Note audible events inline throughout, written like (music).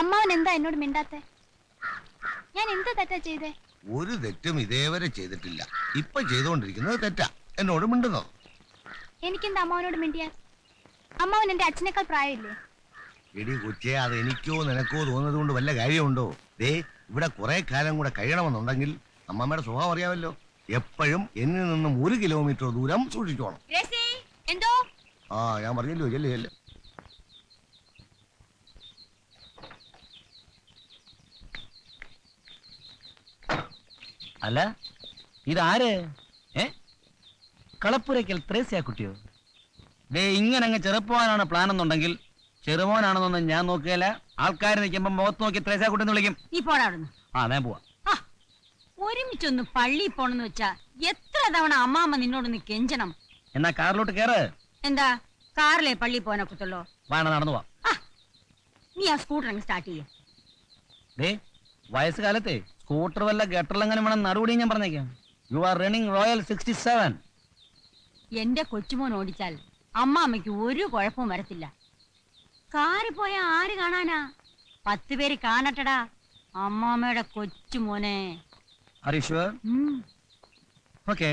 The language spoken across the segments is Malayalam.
അമ്മാവൻ എന്താ എന്നോട് മിണ്ടാത്തെ? ഞാൻ എന്താ തെറ്റാ ചെയ്തേ? ഒരു തെറ്റും ഇതേവരെ ചെയ്തിട്ടില്ല. ഇപ്പൊ ചെയ്തുകൊണ്ടിരിക്കുന്നത് തെറ്റാ. എന്നോട് മിണ്ടുന്നത് എനിക്കെന്താ അമ്മാവനോട് മിണ്ടിയാൽ? അമ്മാവൻ എന്റെ അച്ഛനേക്കാൾ പ്രായമില്ലേ? എടി കൊച്ചേ അത് എനിക്കോ നിനക്കോ തോന്നുന്നത് കൊണ്ട് വല്ല കാര്യമുണ്ടോ? ദേ ഇവിടെ കുറെ കാലം കൂടെ കഴിയണമെന്നുണ്ടെങ്കിൽ അമ്മമ്മയുടെ സ്വഭാവം അറിയാമല്ലോ. എപ്പോഴും എന്നിൽ നിന്നും ഒരു കിലോമീറ്റർ ദൂരം സൂക്ഷിച്ചോണം. എന്തോ? ആ ഞാൻ പറഞ്ഞല്ലോ ചെല്ലേ ചെല്ലു. അല്ല ഇതാര്? ഏ? കളപ്പുരയ്ക്കൽ ത്രേസ്യാ കുട്ടിയോ? ദേ ഇങ്ങനെ അങ്ങ് ചെറുപ്പവാനാണ് പ്ലാൻ എന്നുണ്ടെങ്കിൽ ചെറുപോനാണെന്നൊന്നും ഞാൻ നോക്കുകയില്ല. ആൾക്കാർ നിൽക്കുമ്പോ മുഖത്ത് നോക്കി ത്രേസ്യാ കുട്ടി എന്ന് വിളിക്കും. നീ പോടാ അവിടുന്ന്. ആ ഞാൻ പോവാ. ഒരുമിച്ചൊന്ന് പള്ളി പോണെന്ന് വെച്ചാ എത്ര തവണ അമ്മാമ്മ നിന്നോടൊന്ന് കെഞ്ചണം? എന്നാ കാറിലോട്ട് കേറ്. എന്താ? കാറിലെ പള്ളി പോനൊക്കത്തുള്ളോ വേണം നടന്നു പോവാ. നീ ആ സ്കൂട്ടർ അങ്ങ് സ്റ്റാർട്ട് ചെയ്യേ. ദേ വയസ്സുകാലത്തെ സ്കൂട്ടർ വല്ല ഗട്ടറിലെങ്ങനെ വേണം നടുപടി ഞാൻ പറഞ്ഞേക്കാം. You are running royal sixty seven എന്റെ കൊച്ചുമോൻ ഓടിച്ചാൽ അമ്മാമ്മയ്ക്ക് ഒരു കുഴപ്പവും വരത്തില്ല. കാറി പോയ ആര് കാണാനാ? പത്ത് പേര് കാണട്ടടാ. അമ്മാമ്മയുടെ കൊച്ചുമോനെ. ഉം. ഓക്കെ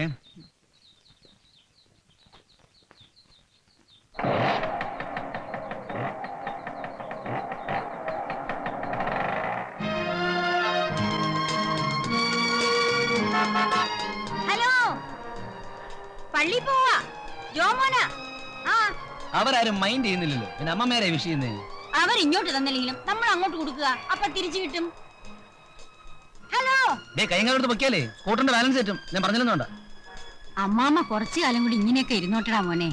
പള്ളി പോവാ. ജോമോന ആ. അവരാരും മൈൻഡ് ചെയ്യുന്നില്ലല്ലോ. പിന്നെ അമ്മമേരെ വിഷ് ചെയ്യുന്നേ അവർ ഇങ്ങോട്ട് തന്നില്ലെങ്കിലും നമ്മൾ അങ്ങോട്ട് കൊടുക്കുക. അപ്പൊ തിരിച്ചു കിട്ടും. ഹലോ. ഡേ കൈകാലോട്ട് പൊക്കിയാലേ. കൂട്ടന്റെ ബാലൻസ് കിട്ടും ഞാൻ പറഞ്ഞില്ലെന്നുണ്ട അമ്മാമ്മ കുറച്ചു കാലം കൂടി ഇങ്ങനെയൊക്കെ ഇരുന്നോട്ടടാ മോനെ.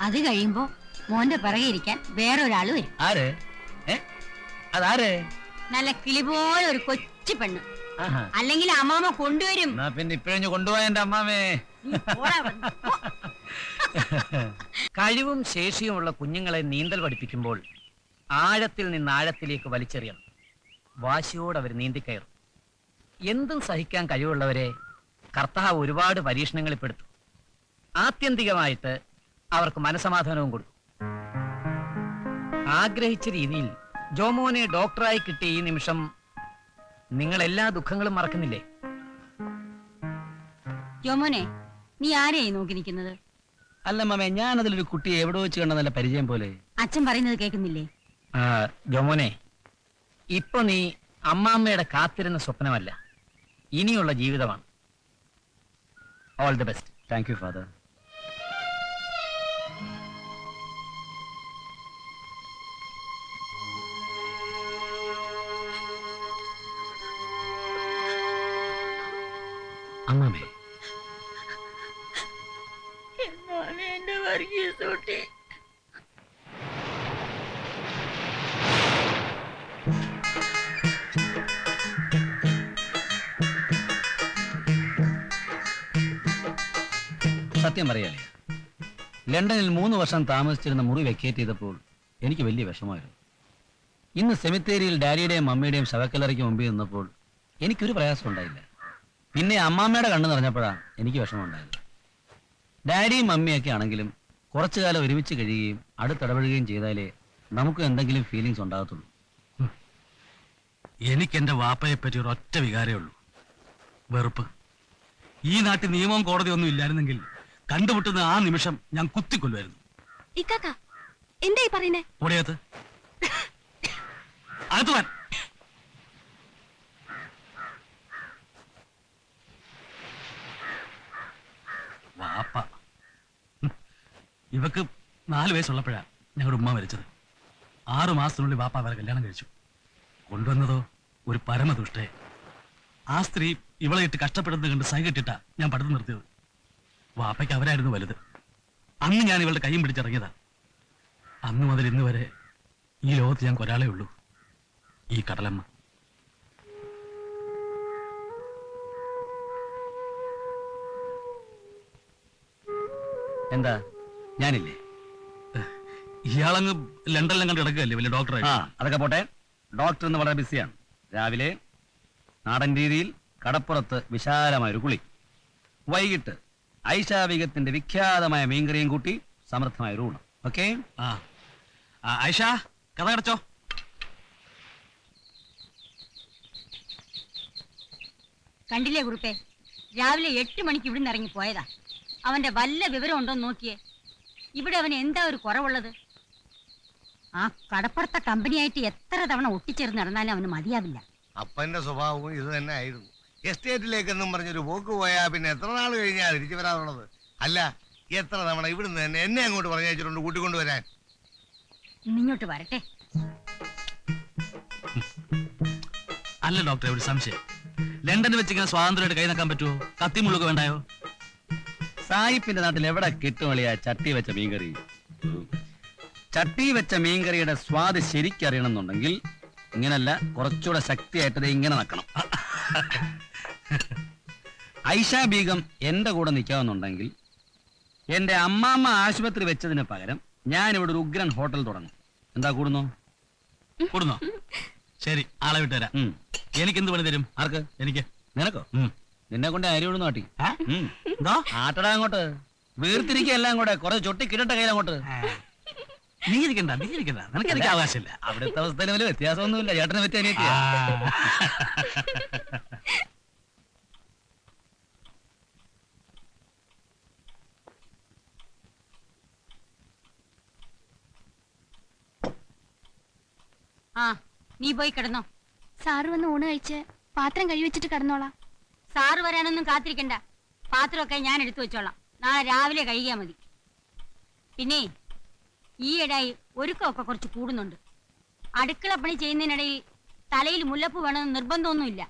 അത് കഴിയുമ്പോ മോന്റെ പിറകെ ഇരിക്കാൻ വേറൊരാൾ വരും. ആര്? ഏ? അതാര്? നല്ല കിളി പോലെ ഒരു കൊച്ചു പെണ്ണ്. അല്ലെങ്കിൽ അമ്മാമ കൊണ്ടുവരും. പിന്നെ ഇപ്പഴഞ്ഞു കൊണ്ടുപോയ എന്റെ അമ്മാമേ. കഴിവും ശേഷിയുമുള്ള കുഞ്ഞുങ്ങളെ നീന്തൽ പഠിപ്പിക്കുമ്പോൾ ആഴത്തിൽ നിന്ന് ആഴത്തിലേക്ക് വലിച്ചെറിയണം. വാശിയോട് അവർ നീന്തിക്കയറും. എന്തും സഹിക്കാൻ കഴിവുള്ളവരെ കർത്താവ് ഒരുപാട് പരീക്ഷണങ്ങളിൽ പെടുത്തും. ആത്യന്തികമായിട്ട് അവർക്ക് മനസമാധാനവും കൊടുക്കും. ആഗ്രഹിച്ച രീതിയിൽ ജോമോനെ ഡോക്ടറായി കിട്ടിയ ഈ നിമിഷം നിങ്ങൾ എല്ലാ ദുഃഖങ്ങളും മറക്കുന്നില്ലേ? യോമോനെ നീ ആരെയായി നോക്കി നിൽക്കുന്നത് അല്ല മാമേ ഞാൻ അതിലൊരു കുട്ടിയെ എവിടെ വെച്ച് കണ്ട നല്ല പരിചയം പോലെ. അച്ഛൻ പറയുന്നത് കേൾക്കുന്നില്ലേ? ആ, ജോമോനെ ഇപ്പൊ നീ അമ്മാമ്മയുടെ കാത്തിരുന്ന സ്വപ്നമല്ല ഇനിയുള്ള ജീവിതമാണ്. All the best thank you father അമ്മാമേ. സത്യം പറയാലേ ലണ്ടനിൽ മൂന്ന് വർഷം താമസിച്ചിരുന്ന മുറി വെക്കേറ്റ് ചെയ്തപ്പോൾ എനിക്ക് വലിയ വിഷമമായിരുന്നു. ഇന്ന് സെമിത്തേരിയിൽ ഡാഡിയുടെയും മമ്മിയുടെയും ശവക്കല്ലറയ്ക്ക് മുമ്പിൽ നിന്നപ്പോൾ എനിക്കൊരു പ്രയാസം ഉണ്ടായില്ല. പിന്നെ അമ്മാമ്മയുടെ കണ്ണു നിറഞ്ഞപ്പോഴാണ് എനിക്ക് വിഷമമുണ്ടായത്. ഡാഡിയും മമ്മിയൊക്കെ ആണെങ്കിലും കുറച്ചു കാലം ഒരുമിച്ച് കഴിയുകയും അടുത്തിടപഴകുകയും ചെയ്താലേ നമുക്ക് എന്തെങ്കിലും ഫീലിങ്സ് ഉണ്ടാകത്തുള്ളൂ. എനിക്ക് എന്റെ വാപ്പയെ പറ്റി ഒരു ഒറ്റ വികാരേ ഉള്ളൂ. വെറുപ്പ്. ഈ നാട്ടിൽ കോടതി ഒന്നും ഇല്ലായിരുന്നെങ്കിൽ കണ്ടുമുട്ടുന്ന ആ നിമിഷം ഞാൻ കുത്തിക്കൊല്ലുമായിരുന്നു. ഇക്കാക്ക എന്തേ ഈ പറയുന്നേ? ഓടിയകത്ത് (laughs) അത് വാൻ ഇവക്ക് നാല് വയസ്സുള്ളപ്പോഴാണ് ഞങ്ങളുടെ ഉമ്മ മരിച്ചത്. ആറു മാസത്തിനുള്ളിൽ വാപ്പ അവരെ കല്യാണം കഴിച്ചു. കൊണ്ടുവന്നതോ ഒരു പരമദുഷ്ടയെ. ആ സ്ത്രീ ഇവളെ ഇട്ട് കഷ്ടപ്പെടുന്നത് കണ്ട് സൈകെട്ടിട്ടാ ഞാൻ പഠിത്തം നിർത്തിയത്. വാപ്പയ്ക്ക് അവരായിരുന്നു വലുത്. അന്ന് ഞാൻ ഇവളുടെ കൈയും പിടിച്ചിറങ്ങിയതാ. അന്ന് മുതൽ ഇന്ന് വരെ ഈ ലോകത്ത് ഞാൻ ഒരാളേ ഉള്ളൂ. ഈ കടലമ്മ. എന്താ? ഞാനില്ലേ? ഇയാളങ്ങ് ലണ്ടനിലും കണ്ട് കിടക്കുകയല്ലേ വലിയ ഡോക്ടറെ ആ അതൊക്കെ പോട്ടെ. ഡോക്ടർ എന്ന് വളരെ ബിസിയാണ് രാവിലെ നാടൻ രീതിയിൽ കടപ്പുറത്ത് വിശാലമായൊരു കുളി. വൈകിട്ട് ഐഷാവികത്തിന്റെ വിഖ്യാതമായ മീൻകറിയും കൂട്ടി സമൃദ്ധമായ ഒരു ഊണം. ഓക്കെ ആ. ഐഷ കഥ കടച്ചോ കണ്ടില്ലേ കുറിപ്പേ രാവിലെ എട്ട് മണിക്ക് ഇവിടുന്ന് ഇറങ്ങി പോയതാ. അവന്റെ വല്ല വിവരം ഉണ്ടോ നോക്കിയേ. ഇവിടെ അവൻ എന്താ ഒരു കുറവുള്ളത്? ആ കടപ്പുറത്തെ കമ്പനിയായിട്ട് എത്ര തവണ ഒട്ടിച്ചേർന്ന് നടന്നാലും അവന് മതിയാവില്ല. അപ്പന്റെ സ്വഭാവവും ഇത് തന്നെ ആയിരുന്നു. എസ്റ്റേറ്റിലേക്കെന്നും പറഞ്ഞൊരു പോക്ക് പോയാ പിന്നെ എത്ര നാൾ കഴിഞ്ഞാ തിരിച്ചു വരാറുള്ളത്? അല്ല എത്ര തവണ ഇവിടുന്ന് തന്നെ എന്നെ അങ്ങോട്ട് പറഞ്ഞയച്ചിട്ടുണ്ട് കൂട്ടിക്കൊണ്ടുവരാൻ? ഇന്നിങ്ങോട്ട് വരട്ടെ. അല്ല ഡോക്ടറെ ഒരു സംശയം. ലണ്ടനിൽ വെച്ച് ഇങ്ങനെ സ്വാതന്ത്ര്യമായിട്ട് കൈ നക്കാൻ പറ്റുമോ കത്തിമുള്ളൊക്കെ വേണ്ടായോ? സായിപ്പിന്റെ നാട്ടിൽ എവിടെ കിട്ടും അളിയാ ചട്ടി വെച്ച മീൻകറി? ചട്ടി വെച്ച മീൻകറിയുടെ സ്വാദ് ശരിക്കറിയണം എന്നുണ്ടെങ്കിൽ ഇങ്ങനല്ല കുറച്ചുകൂടെ ശക്തിയായിട്ടത് ഇങ്ങനെ നക്കണം ഐഷാ ബീഗം എന്റെ കൂടെ നിൽക്കാമെന്നുണ്ടെങ്കിൽ എന്റെ അമ്മാമ്മ ആശുപത്രി വെച്ചതിന് പകരം ഞാൻ ഇവിടെ ഒരു ഉഗ്രൻ ഹോട്ടൽ തുടങ്ങും. എന്താ കൂടുന്നു? കൂടുന്നോ? ശരി ആളെ വിട്ടുതരാം ഉം. എനിക്ക് എന്ത് പണി തരും? ആർക്ക്? എനിക്ക്. നിനക്കോ. നിന്നെ കൊണ്ട് അരി വിടുന്നു നാട്ടി ആട്ടട എന്തോ? ആട്ടടാ അങ്ങോട്ട്. കൊറേ എല്ലാം കൂടെ. കുറെ ചൊട്ടി കിടട്ട കയ്യിലങ്ങോട്ട് നീ ഇരിക്കണ്ട നീ ഇരിക്കണ്ട. നിനക്ക് എനിക്ക് അവകാശമില്ല. അവിടുത്തെ അവസ്ഥയിൽ വലിയ വ്യത്യാസമൊന്നുമില്ല. ചേട്ടനെ പറ്റി അനിയത്തിയാ. ആ. ആ നീ പോയി കിടന്നോ. സാറ് വന്ന് ഊണ് കഴിച്ച് പാത്രം കഴിവെച്ചിട്ട് കിടന്നോളാം. സാറ് വരാനൊന്നും കാത്തിരിക്കണ്ട. പാത്രമൊക്കെ ഞാൻ എടുത്തു വെച്ചോളാം. നാളെ രാവിലെ കഴിയാ മതി. പിന്നെ ഈയിടായി ഒരുക്കമൊക്കെ കുറച്ച് കൂടുന്നുണ്ട്. അടുക്കള പണി ചെയ്യുന്നതിനിടയിൽ തലയിൽ മുല്ലപ്പ് വേണമെന്ന് നിർബന്ധമൊന്നുമില്ല.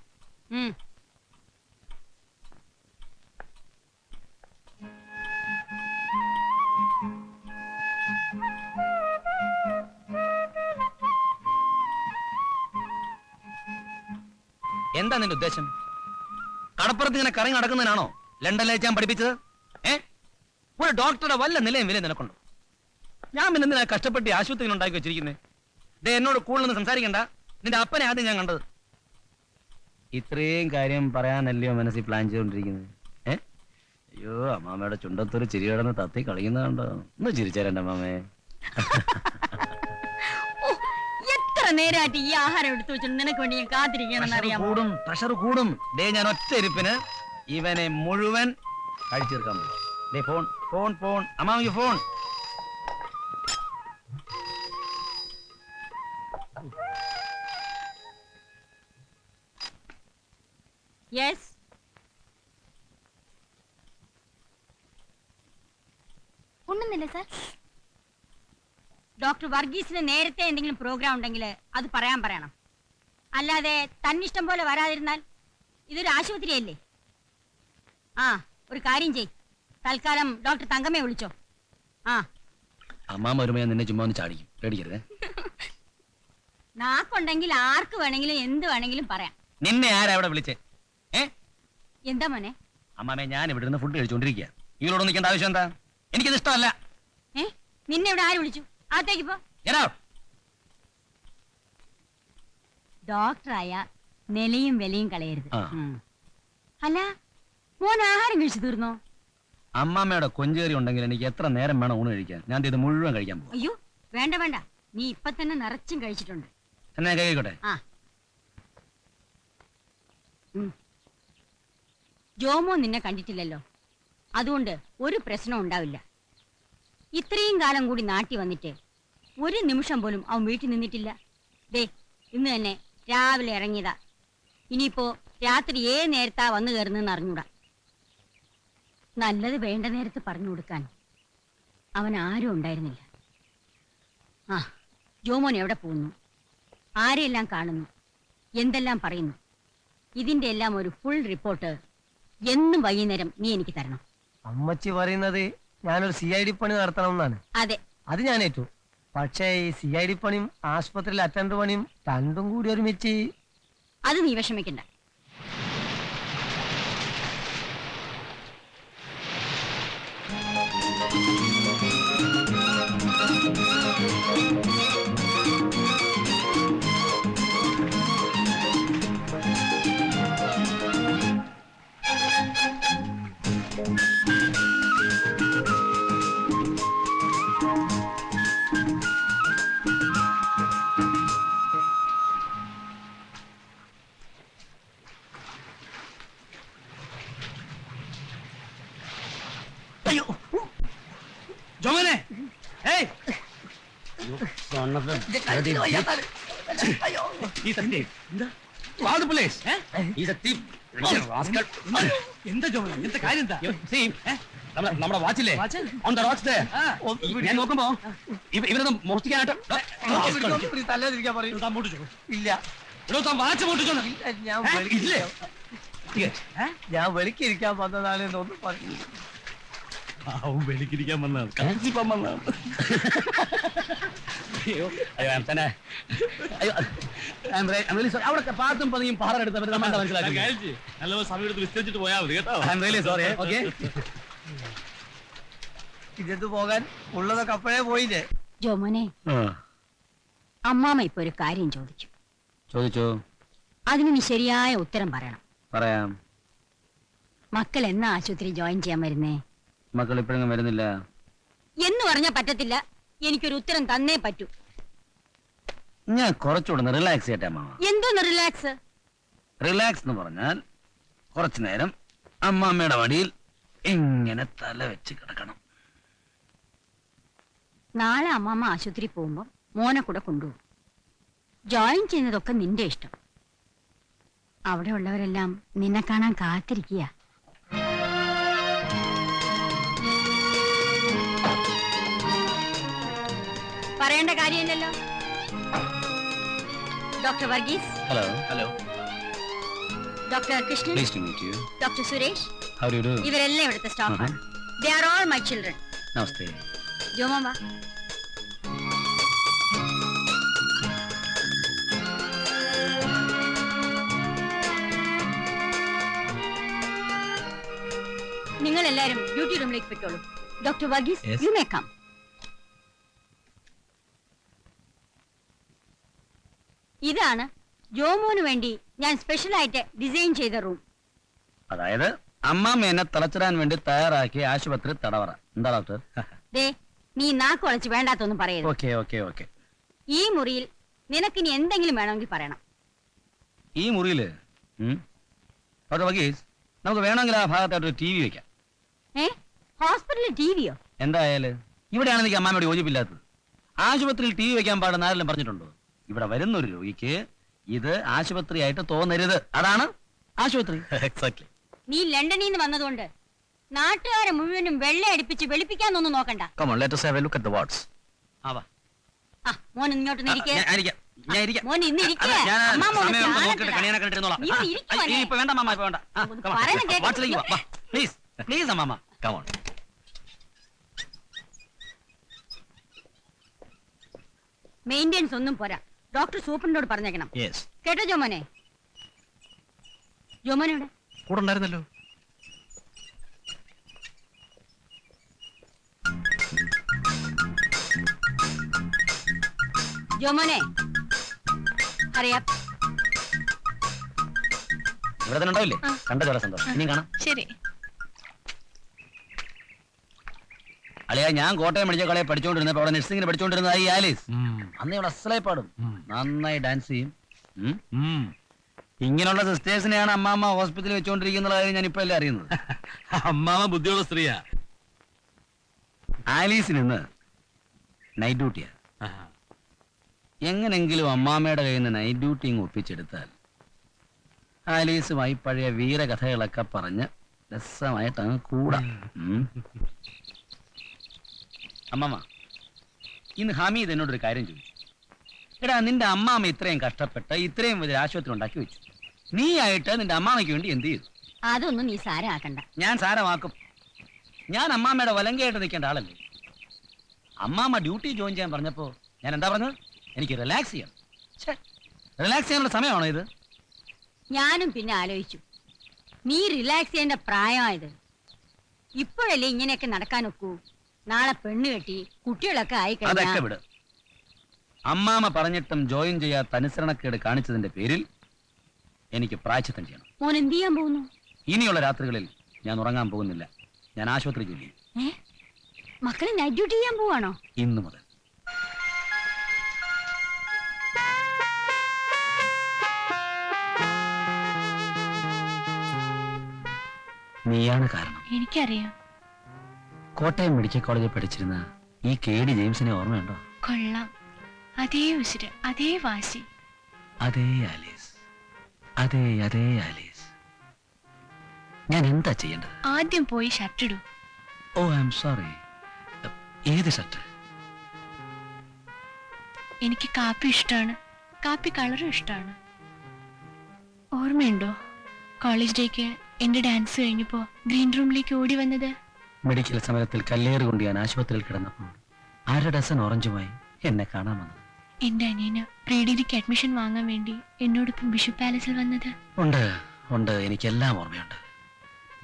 എന്താ നിന്റെ ഉദ്ദേശം? കടപ്പുറത്ത് ഇങ്ങനെ കറങ്ങി നടക്കുന്നതിനാണോ ലണ്ടനിൽ ഞാൻ പഠിപ്പിച്ചത്? ഏ? ഒരു ഡോക്ടറുടെ വല്ല നിലയും വില നിനക്കുണ്ടോ? ഞാൻ പിന്നെ എന്തിനാ കഷ്ടപ്പെട്ട് ആശുപത്രിയിൽ ഉണ്ടാക്കി വെച്ചിരിക്കുന്നത് ദേ എന്നോട് കൂടുതലൊന്നും സംസാരിക്കണ്ട. നിന്റെ അപ്പനെ ആദ്യം ഞാൻ കണ്ടത്. ഇത്രയും കാര്യം പറയാനല്ലയോ മനസ്സിൽ പ്ലാൻ ചെയ്തുകൊണ്ടിരിക്കുന്നത് ഏ? അയ്യോ അമ്മാമ്മയുടെ ചുണ്ടത്തൊരു ചിരി കിടന്ന് തത്തി കളിക്കുന്നതുണ്ടോ ഒന്ന് ചിരിച്ചേരണ്ട അമ്മാമേ. (laughs) നേരമായിട്ട് ഈ ആഹാരം എടുത്തു വെച്ചിട്ട് നിനക്ക് വേണ്ടി ഞാൻ കാത്തിരിക്കണമെന്ന് പ്രഷർ കൂടും പ്രഷർ കൂടും. ദേ ഞാൻ ഒറ്റ ഇരിപ്പിന് ഇവനെ മുഴുവൻ കഴിച്ചെടുക്കാൻ ദേ ഫോൺ ഫോൺ ഫോൺ അമ്മാവിക്ക് ഫോൺ യെസ് ഉണ്ണുന്നില്ല സാർ ഡോക്ടർ വർഗീസിന് നേരത്തെ എന്തെങ്കിലും പ്രോഗ്രാം ഉണ്ടെങ്കിൽ അത് പറയാൻ പറയണം. അല്ലാതെ തന്നിഷ്ടം പോലെ വരാതിരുന്നാൽ ഇതൊരു ആശുപത്രിയല്ലേ? ആ ഒരു കാര്യം ചെയ്. തൽക്കാലം ഡോക്ടർ തങ്കമ്മയെ വിളിച്ചോ. ആ. അമ്മാമ ഞാൻ നിന്നെ ചുമ്മാ ഒന്ന് ചാടിക്കും. പേടിക്കരുത്. (laughs) നാക്കുണ്ടെങ്കിൽ ആർക്ക് വേണമെങ്കിലും എന്ത് വേണമെങ്കിലും പറയാം. നിന്നെ ആരാ അവിടെ വിളിച്ചേ? ഏ? എന്താ മോനെ? അമ്മാമേ ഞാൻ ഇവിടെ നിന്ന് ഫുഡ് കഴിച്ചുകൊണ്ടിരിക്കുക ഇവരോട് നിൽക്കേണ്ട ആവശ്യം എന്താ? എനിക്കത് ഇഷ്ടമല്ല. ഏ? നിന്നെ ഇവിടെ ആര് വിളിച്ചു? അകത്തേക്ക് പോ. ഡോക്ടറായ നിലയും വിലയും കളയരുത്. ആ. ഉം. അല്ല മോൻ ആഹാരം കഴിച്ചു തീർന്നോ? അമ്മാമ്മയുടെ കൊഞ്ചേറി ഉണ്ടെങ്കിൽ എനിക്ക് എത്ര നേരം വേണം ഊണ് കഴിക്കാൻ? ഞാൻ ദേ ഇത് മുഴുവൻ കഴിക്കാൻ പോകും അയ്യോ വേണ്ട വേണ്ട. നീ ഇപ്പൊ തന്നെ നിറച്ചും കഴിച്ചിട്ടുണ്ട്. എന്നാ കഴിക്കട്ടെ ആ. ഉം. ജോമോ നിന്നെ കണ്ടിട്ടില്ലല്ലോ. അതുകൊണ്ട് ഒരു പ്രശ്നം ഉണ്ടാവില്ല. ഇത്രയും കാലം കൂടി നാട്ടി വന്നിട്ട് ഒരു നിമിഷം പോലും അവൻ വീട്ടിൽ നിന്നിട്ടില്ല. ദേ ഇന്ന് തന്നെ രാവിലെ ഇറങ്ങിയതാ. ഇനിയിപ്പോ രാത്രി ഏ നേരത്താ വന്നു കയറുന്നെന്ന് അറിഞ്ഞൂടാ. നല്ലത് വേണ്ട നേരത്ത് പറഞ്ഞു കൊടുക്കാൻ. അവൻ ആരും ഉണ്ടായിരുന്നില്ല. ആ ജോമോൻ എവിടെ പോകുന്നു? ആരെയെല്ലാം കാണുന്നു? എന്തെല്ലാം പറയുന്നു? ഇതിന്റെ എല്ലാം ഒരു ഫുൾ റിപ്പോർട്ട് എന്നും വൈകുന്നേരം നീ എനിക്ക് തരണം. അമ്മച്ചി പറയുന്നത് ഞാനൊരു സി ഐ ഡി പണി നടത്തണം എന്നാണ്. അതെ. അത് ഞാൻ ഏറ്റു പക്ഷേ ഈ സി ഐ ഡി പണിയും ആശുപത്രിയിൽ അറ്റൻഡ് പണിയും രണ്ടും കൂടി ഒരുമിച്ച്. അത് നീ വിഷമിക്കണ്ട. എന്താ? ജോമനെ എന്താ? കാര്യം എന്താ? നമ്മുടെ വാച്ചില്ലേ? വാച്ച്? ഓൺ ദ റോക്സ് ഞാൻ നോക്കുമ്പോ ഇവരത് മോഷ്ടിക്കാനായിട്ട്. ഇല്ല. വാച്ച് പൊട്ടിച്ചോ ഞാൻ. ഞാൻ വെളിക്കിരിക്കാൻ വന്നതാണ് എന്നൊന്നും പറഞ്ഞു വെളിക്കിരിക്കാൻ വന്നതാണ്. കത്തിപ്പാൻ വന്നതാണ്. അയ്യോ അയ്യോ തന്നെ അയ്യോ I'm re- I'm really sorry. അവിടെ പാത്തും പതിയും പാറ എടുത്തവർ നമ്മൾ മനസ്സിലാക്കി. നല്ല സമയം എടുത്ത് വിസ്തരിച്ചിട്ട് പോയാൽ മതി കേട്ടോ? ഇതെന്ത് പോകാൻ? ഉള്ളതൊക്കെ അപ്പോഴേ പോയില്ലേ? ജോമോനെ അമ്മാമ ഇപ്പൊ ഒരു കാര്യം ചോദിച്ചു. ചോദിച്ചോ? അതിന് നീ ശരിയായ ഉത്തരം പറയണം. പറയാം. മക്കൾ എന്നാ ആശുപത്രി ജോയിൻ ചെയ്യാൻ വരുന്നേ? മക്കൾ ഇപ്പോഴെങ്കിലും വരുന്നില്ല. എന്ന് പറഞ്ഞാ പറ്റത്തില്ല. എനിക്കൊരു ഉത്തരം തന്നേ പറ്റൂ. ഞാൻ കുറച്ചുകൂടെ റിലാക്സ് ചെയ്യട്ടെ അമ്മാവ? എന്തോന്ന് റിലാക്സ് റിലാക്സ് എന്ന് പറഞ്ഞാൽ കുറച്ചു നേരം അമ്മാമ്മയുടെ വടിയിൽ ഇങ്ങനെ തല വെച്ച് കിടക്കണം. നാളെ അമ്മാമ്മ ആശുപത്രി പോകുമ്പോ മോനെ കൂടെ കൊണ്ടുപോകും. ജോയിൻ ചെയ്യുന്നതൊക്കെ നിന്റെ ഇഷ്ടം. അവിടെ ഉള്ളവരെല്ലാം നിന്നെ കാണാൻ കാത്തിരിക്കുക. പറയേണ്ട കാര്യമില്ലല്ലോ. Doctor Varghese. Hello hello doctor Krishnan. Please to meet you doctor Suresh. How do do ഇവരെല്ലാം ഇവിടുത്തെ സ്റ്റാഫാണ് they are all my children namaste. ജോമാമ നിങ്ങൾ എല്ലാരും ഡ്യൂട്ടി റൂമിലേക്ക് പൊയ്ക്കോളൂ. Doctor Varghese you may come ഇതാണ് ജോമോന് വേണ്ടി ഞാൻ സ്പെഷ്യൽ ആയിട്ട് ഡിസൈൻ ചെയ്ത റൂം. അതായത് അമ്മ എന്നെ തളച്ചിടാൻ വേണ്ടി തയ്യാറാക്കി ആശുപത്രി തടവറ. എന്താ ഡോക്ടർ? ദേ നീ നാക്ക് വളച്ച് വേണ്ടാത്തൊന്നും പറയരുത്. Okay okay okay. ഈ മുറിയിൽ നിനക്കിനി എന്തെങ്കിലും വേണമെങ്കിൽ പറയണം. ഈ മുറിയിൽ ഉം, ഡോക്ടർ നമുക്ക് വേണമെങ്കിൽ ആ ഭാഗത്തായിട്ട് ഒരു ടി വി വെക്കാം. ഏ? ഹോസ്പിറ്റലിൽ ടി വിയോ? എന്തായാൽ ഇവിടെയാണ് എനിക്ക് അമ്മാമ്മയോട് യോജിപ്പില്ലാത്തത്. ആശുപത്രിയിൽ ടി വി വെക്കാൻ പാടുന്ന ആരെല്ലാം പറഞ്ഞിട്ടുണ്ടോ? ഇവിടെ വരുന്ന ഒരു രോഗിക്ക് ഇത് ആശുപത്രിയായിട്ട് തോന്നരുത്. അതാണ് ആശുപത്രി. (laughs) എക്സാക്ട്ലി നീ ലണ്ടനിൽ നിന്ന് വന്നതുകൊണ്ട് നാട്ടുകാരെ മുഴുവനും വെള്ള അടിപ്പിച്ച് വെളുപ്പിക്കാന്നൊന്നും നോക്കണ്ട. Come on let us have a look at the wards. ആവാ ആ മോൻ ഇങ്ങോട്ട് ആ, ഞാൻ ഇരിക്കാം. ഞാൻ ഇരിക്കാം. മോൻ ഇന്ന് ഇരിക്കേ. അമ്മാ മോനെ സമയം ഒന്ന് ചാടത്തില്ല. നോക്കിയിട്ട് കണിയാനെ കണ്ടിരുന്നോളാം നീ ഒന്ന് ഇരിക്ക്. ഇപ്പൊ വേണ്ട അമ്മ ഇപ്പൊ വേണ്ട. ഒന്ന് പറയുന്നത് കേക്ക്. വാട്സിലേക്ക് വാ പ്ലീസ് പ്ലീസ് അമ്മ ഓൺ മെയിന്റെനൻസ് ഒന്നും പോരാ. ഡോക്ടർ സൂപ്രണ്ടോട് പറഞ്ഞേക്കണം. യെസ് കേട്ടോ ജോമോനെ? ജോമോനെവിടെ കൂടെ ഉണ്ടായിരുന്നല്ലോ. ജോമോനെ അറിയാം. ഇവിടെ തന്നെ ഉണ്ടാവില്ലേ? കണ്ട ചോല സന്തോഷം. ഇനിയും കാണാം. ശരി. അളിയാ ഞാൻ കോട്ടയം മെഡിക്കൽ കോളേജ് പഠിച്ചുകൊണ്ടിരുന്നപ്പോ അവിടെ നഴ്സിംഗിന് പഠിച്ചുകൊണ്ടിരുന്നത് ഈ ആലീസ്. അന്ന് ഇവിടെ അസലായി പാടും. നന്നായി ഡാൻസ് ചെയ്യും. ഇങ്ങനെയുള്ള സിസ്റ്റേഴ്സിനെയാണ് അമ്മാമ്മ ഹോസ്പിറ്റലിൽ വെച്ചുകൊണ്ടിരിക്കുന്ന കാര്യം ഞാൻ ഇപ്പോഴല്ലേ അറിയുന്നത്? (laughs) അമ്മാമ്മ ബുദ്ധിയുള്ള സ്ത്രീയാ. ആലീസിന് ഇന്ന് നൈറ്റ് ഡ്യൂട്ടിയാ എങ്ങനെങ്കിലും അമ്മാമ്മയുടെ കയ്യിൽ നിന്ന് നൈറ്റ് ഡ്യൂട്ടി ഇങ്ങ് ഒപ്പിച്ചെടുത്താൽ ആലീസുമായി പഴയ വീരകഥകളൊക്കെ പറഞ്ഞ് രസമായിട്ട് അങ്ങ് കൂടാം. അമ്മമ്മ ഇന്ന് ഹമീദ് എന്നോടൊരു കാര്യം ചോദിച്ചു. എടാ നിന്റെ അമ്മാമ്മ ഇത്രയും കഷ്ടപ്പെട്ട് ഇത്രയും വലിയ ആശുപത്രി ഉണ്ടാക്കി വെച്ചു. നീ ആയിട്ട് നിന്റെ അമ്മാമ്മയ്ക്ക് വേണ്ടി എന്ത് ചെയ്തു? അതൊന്നും നീ സാരമാക്കണ്ട. ഞാൻ സാരമാക്കും. ഞാൻ അമ്മാമ്മയുടെ വലങ്കയായിട്ട് നിൽക്കേണ്ട ആളല്ലേ? അമ്മാമ്മ ഡ്യൂട്ടി ജോയിൻ ചെയ്യാൻ പറഞ്ഞപ്പോ ഞാൻ എന്താ പറഞ്ഞത്? എനിക്ക് റിലാക്സ് ചെയ്യണം. റിലാക്സ് ചെയ്യാനുള്ള സമയമാണോ ഇത്? ഞാനും പിന്നെ ആലോചിച്ചു. നീ റിലാക്സ് ചെയ്യേണ്ട പ്രായമായത്. ഇപ്പോഴല്ലേ ഇങ്ങനെയൊക്കെ നടക്കാൻ ഒക്കൂ. നാളെ പെണ്ണ് കെട്ടി കുട്ടികളൊക്കെ ആയി അതൊക്കെ വിട്. അമ്മാമ്മ പറഞ്ഞിട്ടും ജോയിൻ ചെയ്യാത്ത അനുസരണക്കേട് കാണിച്ചതിന്റെ പേരിൽ എനിക്ക് പ്രായച്ചിത്തം ചെയ്യണം. മോൻ എന്ത് ചെയ്യാൻ പോകുന്നു? ഇനിയുള്ള രാത്രികളിൽ ഞാൻ ഉറങ്ങാൻ പോകുന്നില്ല. ഞാൻ ആശുപത്രി ജോലി ചെയ്യും. ഏ? മക്കളെ നൈറ്റ് ഡ്യൂട്ടി ചെയ്യാൻ പോവാണോ? ഇന്നു മുതൽ. നീയാണ് കാരണം. എനിക്കറിയാം. കോട്ടയം മെഡിക്കൽ കോളേജിൽ പഠിച്ചിരുന്ന ഈ കെ ഡി ജെയിംസിനെ ഓർമ്മയുണ്ടോ? കൊള്ളാം. അതേ ഉസിര് അതേ വാശി. അതേ ആലീസ് അതേ അതേ ആലീസ്. ഞാൻ എന്താ ചെയ്യേണ്ടത്? ആദ്യം പോയി ഷർട്ട് ഇടൂ. Oh I M sorry. ഏത് ഷർട്ട് എനിക്ക് കാപ്പി ഇഷ്ടമാണ് കാപ്പി കളറും ഇഷ്ടമാണ് ഓർമ്മയുണ്ടോ? കോളേജ് ഡേക്ക് എന്റെ ഡാൻസ് കഴിഞ്ഞപ്പോ ഗ്രീൻ റൂമിലേക്ക് ഓടി വന്നത്? മെഡിക്കൽ സമരത്തിൽ കല്ലേറ് കൊണ്ട് ഞാൻ ആശുപത്രിയിൽ കിടന്നപ്പോൾ അര ഡസൻ ഓറഞ്ചുമായി എന്നെ കാണാൻ വന്നത് എന്റെ അനിയന് പ്രീ ഡിഗ്രിക്ക് അഡ്മിഷൻ വാങ്ങാൻ വേണ്ടി എന്നോടൊപ്പം ബിഷപ്പ് പാലസിൽ വന്നത്. ഉണ്ട് ഉണ്ട്. എനിക്കെല്ലാം ഓർമ്മയുണ്ട്.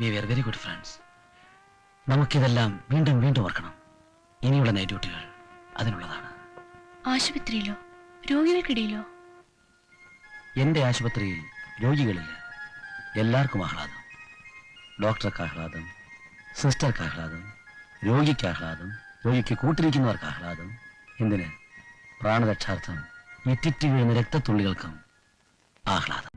We were very good friends നമുക്കിതെല്ലാം വീണ്ടും വീണ്ടും ഓർക്കണം. ഇനിയുള്ള നൈറ്റ് ഡ്യൂട്ടികൾ അതിനുള്ളതാണ്. ആശുപത്രിയിലോ? രോഗികൾക്കിടയിലോ? എന്റെ ആശുപത്രിയിൽ രോഗികളില്ല. എല്ലാവർക്കും ആഹ്ലാദം. ഡോക്ടർക്ക് ആഹ്ലാദം. സിസ്റ്റർക്ക് ആഹ്ലാദം. രോഗിക്ക് ആഹ്ലാദം. രോഗിക്ക് കൂട്ടിരിക്കുന്നവർക്ക് ആഹ്ലാദം. എന്തിന്? പ്രാണരക്ഷാർത്ഥം ഇറ്റിറ്റ് വീഴുന്ന രക്തത്തുള്ളികൾക്കും ആഹ്ലാദം.